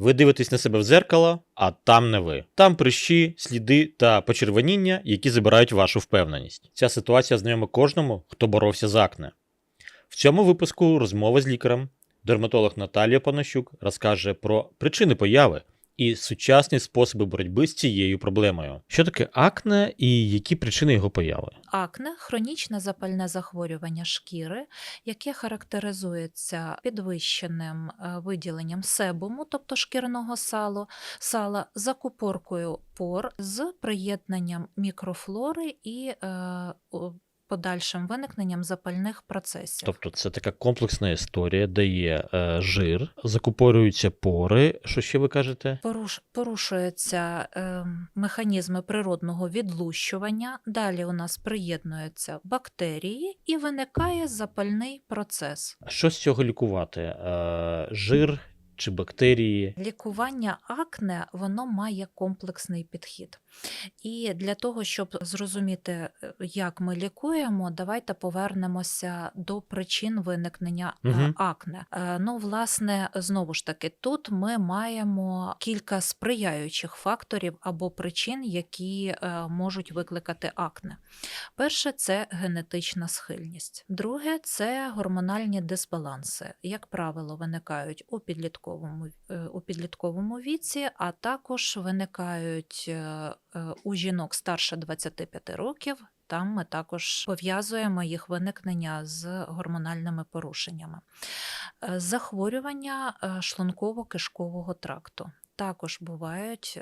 Ви дивитесь на себе в дзеркало, а там не ви. Там прищі, сліди та почервоніння, які забирають вашу впевненість. Ця ситуація знайома кожному, хто боровся з акне. В цьому випуску розмова з лікарем. Дерматолог Наталія Панощук розкаже про причини появи і сучасні способи боротьби з цією проблемою. Що таке акне і які причини його появи? Акне хронічне запальне захворювання шкіри, яке характеризується підвищеним е, виділенням себуму, тобто шкірного салу, сала, закупоркою пор з приєднанням мікрофлори і е, подальшим виникненням запальних процесів. Тобто це така комплексна історія, де є е, жир, закупорюються пори. Що ще ви кажете? Поруш, порушуються е, механізми природного відлущування. Далі у нас приєднуються бактерії і виникає запальний процес. Що з цього лікувати? Е, жир чи бактерії? Лікування акне воно має комплексний підхід. І для того, щоб зрозуміти, е, як ми лікуємо, давайте повернемося до причин виникнення Мгм. акне. Е, Ну, власне, знову ж таки, тут ми маємо кілька сприяючих факторів або причин, які можуть викликати акне. Перше це генетична схильність. Друге це гормональні дисбаланси. Як правило, виникають у підлітковому, е, у підлітковому віці, а також виникають е, е, у жінок старше 25 років. Там ми також пов'язуємо їх виникнення з гормональними порушеннями. Захворювання шлунково-кишкового тракту також бувають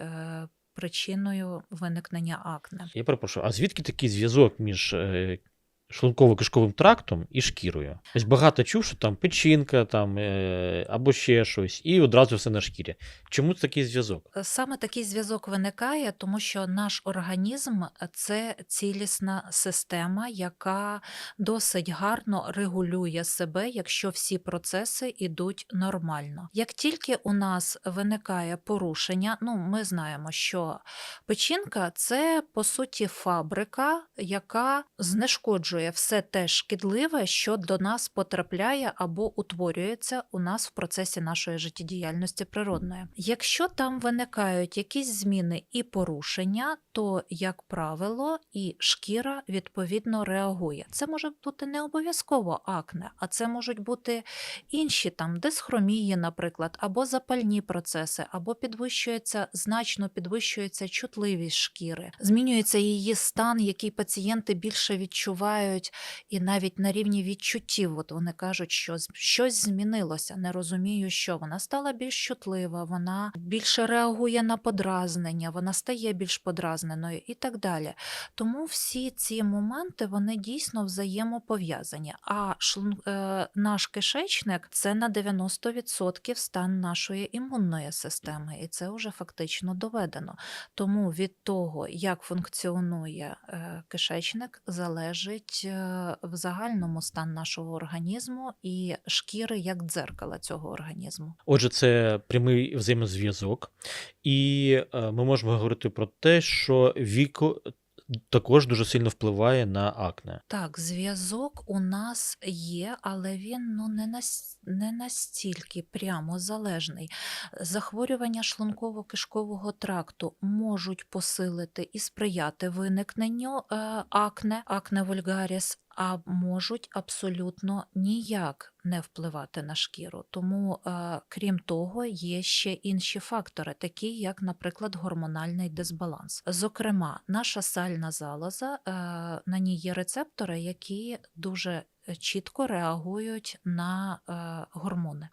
причиною виникнення акне. Я перепрошую, а звідки такий зв'язок між шлунково-кишковим трактом і шкірою? Ось багато чув, що там печінка там, е, або ще щось, і одразу все на шкірі. Чому такий зв'язок? Е, Саме такий зв'язок виникає, тому що наш організм це цілісна система, яка досить гарно регулює себе, якщо всі процеси йдуть нормально. Як тільки у нас виникає порушення, ну ми знаємо, що печінка це по суті фабрика, яка знешкоджує все те шкідливе, що до нас потрапляє або утворюється у нас в процесі нашої життєдіяльності природної. Якщо там виникають якісь зміни і порушення, то, як правило, і шкіра відповідно реагує. Це може бути не обов'язково акне, а це можуть бути інші там дисхромії, наприклад, або запальні процеси, або підвищується значно підвищується чутливість шкіри, змінюється її стан, який пацієнти більше відчувають, і навіть на рівні відчуттів. От вони кажуть, що щось змінилося. Не розумію, що вона стала більш чутлива, вона більше реагує на подразнення, вона стає більш подразненою і так далі. Тому всі ці моменти вони дійсно взаємопов'язані. А е, наш кишечник це на 90% стан нашої імунної системи, і це вже фактично доведено. Тому від того, як функціонує е, кишечник, залежить е, в загальному стан нашого організму і шкіри як дзеркала цього організму. Отже, це прямий взаємозв'язок, і е, ми можемо говорити про те, що віку також дуже сильно впливає на акне. Так, зв'язок у нас є, але він ну не нас не настільки прямо залежний. Захворювання шлунково-кишкового тракту можуть посилити і сприяти виникненню е, акне, акне вульгаріс, а можуть абсолютно ніяк не впливати на шкіру. Тому, е, крім того, є ще інші фактори, такі як, наприклад, гормональний дисбаланс. Зокрема, наша сальна залоза, е, на ній є рецептори, які дуже чітко реагують на е, гормони.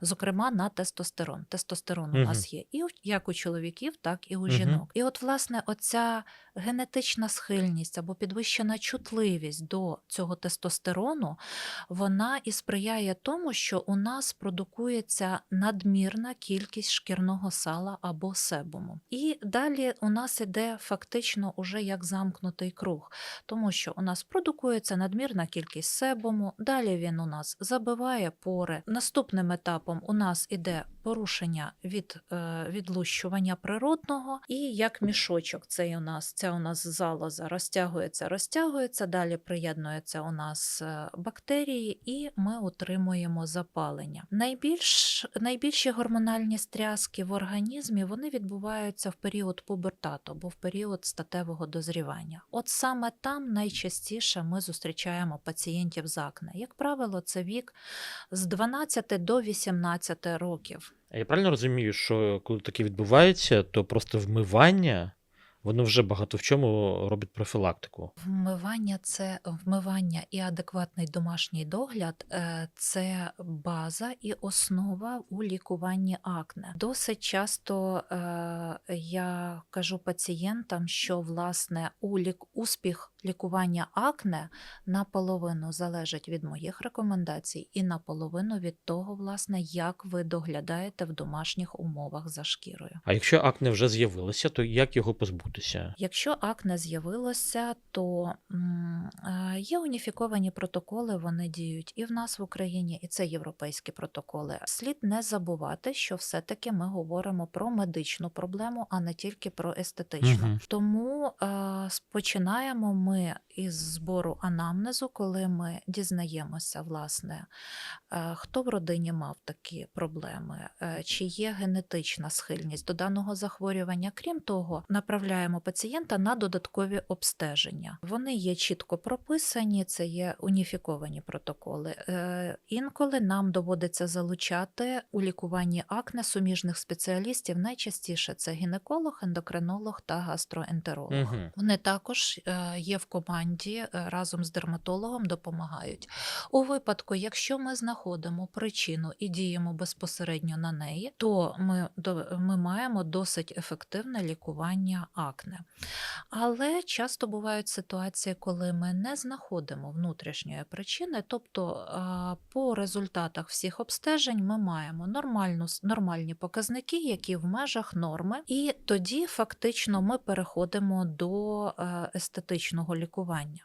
Зокрема, на тестостерон. Тестостерон у нас є і як у чоловіків, так і у жінок. І от, власне, оця генетична схильність або підвищена чутливість до цього тестостерону, вона і сприяє тому, що у нас продукується надмірна кількість шкірного сала або себуму. І далі у нас іде фактично уже як замкнутий круг, тому що у нас продукується надмірна кількість себуму, далі він у нас забиває пори. Наступним етапом у нас іде порушення від е, відлущування природного, і як мішочок цей у нас ця у нас залоза розтягується, розтягується, далі приєднуються у нас е, бактерії, і ми отримуємо запалення. Найбільш, найбільші гормональні стряски в організмі вони відбуваються в період пубертату або в період статевого дозрівання. От саме там найчастіше ми зустрічаємо пацієнтів з акне. Як правило, це вік з 12 до 18 років. Я правильно розумію, що коли таке відбувається, то просто вмивання, воно вже багато в чому робить профілактику. Вмивання це вмивання і адекватний домашній догляд е, це база і основа у лікуванні акне. Досить часто е, я кажу пацієнтам, що власне у лік, успіх лікування акне наполовину залежить від моїх рекомендацій, і наполовину від того, власне, як ви доглядаєте в домашніх умовах за шкірою. А якщо акне вже з'явилося, то як його позбутися? Якщо акне з'явилося, то е, є уніфіковані протоколи, вони діють і в нас в Україні, і це європейські протоколи. Слід не забувати, що все-таки ми говоримо про медичну проблему, а не тільки про естетичну. Мгм. Тому е, починаємо ми із збору анамнезу, коли ми дізнаємося, власне, е, хто в родині мав такі проблеми, е, чи є генетична схильність до даного захворювання. Крім того, направляємо пацієнта на додаткові обстеження. Вони є чітко прописані, це є уніфіковані протоколи. Е, Інколи нам доводиться залучати у лікуванні акне суміжних спеціалістів. Найчастіше це гінеколог, ендокринолог та гастроентеролог. Мгм. Вони також є в команді е, разом з дерматологом допомагають. У випадку, якщо ми знаходимо причину і діємо безпосередньо на неї, то ми, ми маємо досить ефективне лікування акне. Але часто бувають ситуації, коли ми не знаходимо внутрішньої причини, тобто по результатах всіх обстежень ми маємо нормальну, нормальні показники, які в межах норми, і тоді фактично ми переходимо до е, естетичного лікування.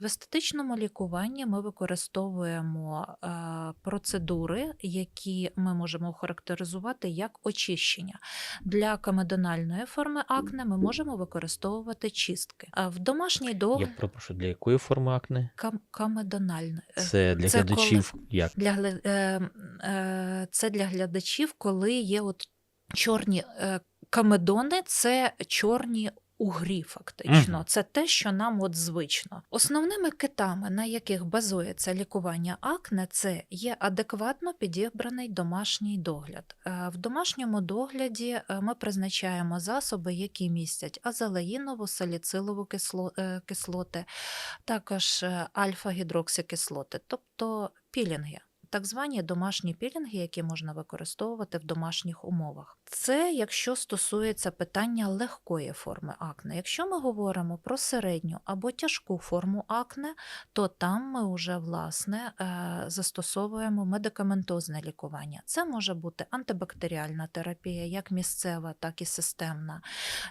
В естетичному лікуванні ми використовуємо е, процедури, які ми можемо охарактеризувати як очищення. Для камедональної форми акне ми можемо використовувати чистки. А в домашній Я догляд прошу, для якої форми акне? кам- камедональної. е, Це для це глядачів як? для е, е, це для глядачів, коли є от чорні е, камедони, це чорні. Угрі, фактично, Мгм. це те, що нам от звично. Основними китами, на яких базується лікування акне, це є адекватно підібраний домашній догляд. Е, В домашньому догляді е, ми призначаємо засоби, які містять азелаїнову, саліцилову е, кислоти, також альфа-гідроксикислоти, тобто пілінги. Так звані домашні пілінги, які можна використовувати в домашніх умовах. Це якщо стосується питання легкої форми акне. Якщо ми говоримо про середню або тяжку форму акне, то там ми вже власне е, застосовуємо медикаментозне лікування. Це може бути антибактеріальна терапія, як місцева, так і системна.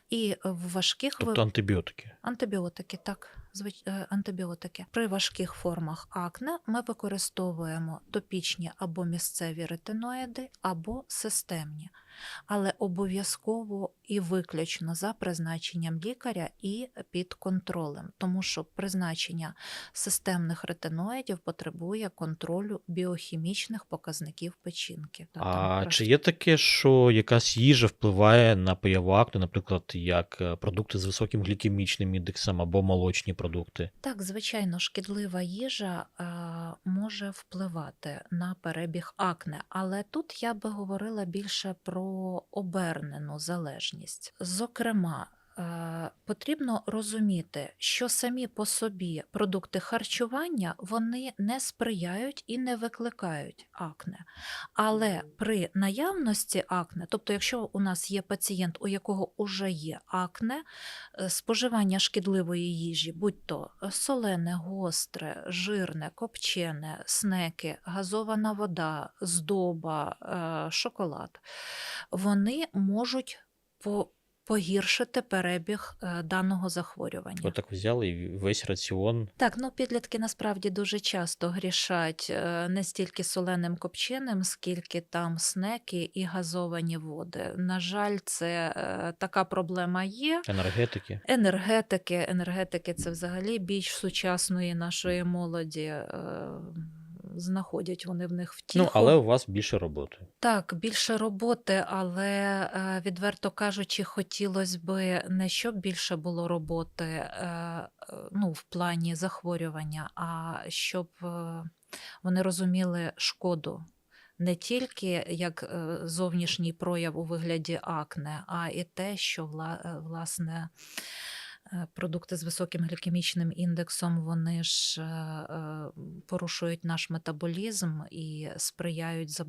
І в важких Тобто антибіотики. Антибіотики, так, антибіотики. При важких формах акне ми використовуємо топічні або місцеві ретиноїди, або системні, але обов'язково і виключно за призначенням лікаря і під контролем, тому що призначення системних ретиноїдів потребує контролю біохімічних показників печінки. А чи є таке, що якась їжа впливає на появу акне, наприклад, як е, продукти з високим глікемічним індексом або молочні продукти? Так, звичайно, шкідлива їжа е, може впливати на перебіг акне, але тут я би говорила більше про обернену залежність. Зокрема, потрібно розуміти, що самі по собі продукти харчування вони не сприяють і не викликають акне. Але при наявності акне, тобто, якщо у нас є пацієнт, у якого вже є акне, е, споживання шкідливої їжі, будь то солене, гостре, жирне, копчене, снеки, газована вода, здоба, е, шоколад, вони можуть по погіршити перебіг е, даного захворювання. Отак взяли і весь раціон. Так, ну підлітки насправді дуже часто грішать е, не стільки соленим копченим, скільки там снеки і газовані води. На жаль, це е, така проблема є. Енергетики. Енергетики, енергетики це взагалі біч сучасної нашої молоді. Знаходять вони в них втіху. Ну, але у вас більше роботи. Так, більше роботи, але е, відверто кажучи, хотілося би не щоб більше було роботи е, ну, в плані захворювання, а щоб е, вони розуміли шкоду. Не тільки як зовнішній прояв у вигляді акне, а і те, що вла- власне продукти з високим глікемічним індексом вони ж е, е, порушують наш метаболізм і сприяють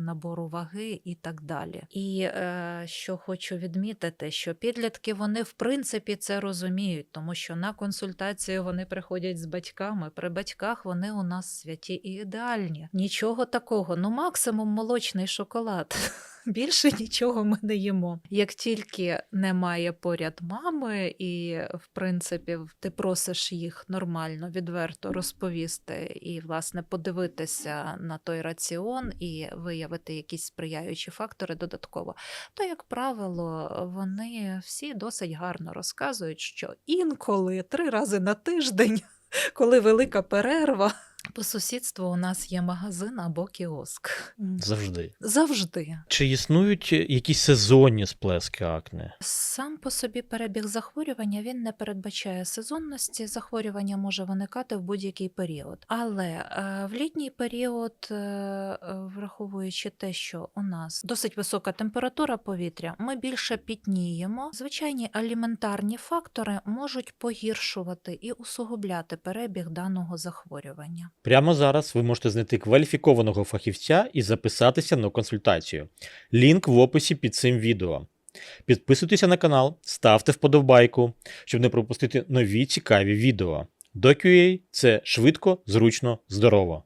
набору ваги і так далі. І е, що хочу відмітити, що підлітки вони в принципі це розуміють, тому що на консультацію вони приходять з батьками. При батьках вони у нас святі і ідеальні. Нічого такого. Ну, максимум молочний шоколад. Більше нічого ми не їмо. Як тільки немає поряд мами, і в принципі ти просиш їх нормально, відверто розповісти і власне подивитися на той раціон і виявити якісь сприяючі фактори додатково, то, як правило, вони всі досить гарно розказують, що інколи три рази на тиждень, коли велика перерва. По сусідству у нас є магазин або кіоск. Завжди. Завжди. Чи існують якісь сезонні сплески акне? Сам по собі перебіг захворювання він не передбачає сезонності. Захворювання може виникати в будь-який період. Але е, в літній період, е, е, враховуючи те, що у нас досить висока температура повітря, ми більше пітніємо. Звичайні аліментарні фактори можуть погіршувати і усугубляти перебіг даного захворювання. Прямо зараз ви можете знайти кваліфікованого фахівця і записатися на консультацію. Лінк в описі під цим відео. Підписуйтеся на канал, ставте вподобайку, щоб не пропустити нові цікаві відео. DoQA – це швидко, зручно, здорово.